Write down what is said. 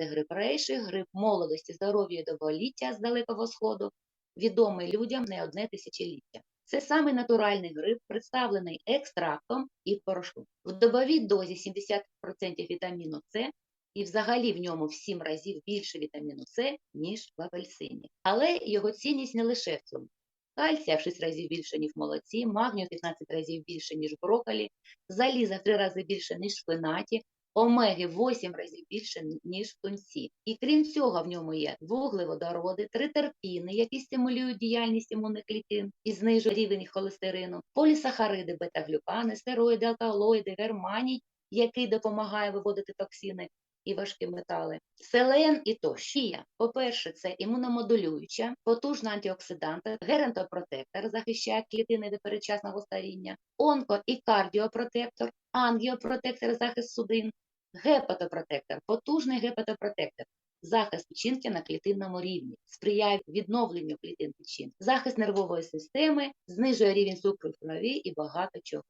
Це грип рейші, грип молодості, здоров'я і довголіття з Далекого Сходу, відомий людям не одне тисячоліття. Це самий натуральний грип, представлений екстрактом і в порошку. В добовій дозі 70% вітаміну С і взагалі в ньому в 7 разів більше вітаміну С, ніж в апельсині. Але його цінність не лише в цьому. Кальція в 6 разів більше, ніж в молоці, магнію в 15 разів більше, ніж в брокколі, заліза в 3 рази більше, ніж в шпинаті, омеги в 8 разів більше, ніж в тунці. І крім цього, в ньому є вуглеводороди, тритерпіни, які стимулюють діяльність імунних клітин і знижують рівень холестерину, полісахариди, бета-глюкани, стероїди, алкалоїди, германій, який допомагає виводити токсини і важкі метали. Селен і тощо. Шія, по-перше, це імуномодулююча, потужна антиоксидант, геронтопротектор, захищає клітини від передчасного старіння, онко- і кардіопротектор, ангіопротектор, захист судин, гепатопротектор, потужний гепатопротектор, захист печінки на клітинному рівні, сприяє відновленню клітин печінки, захист нервової системи, знижує рівень цукру в крові і багато чого.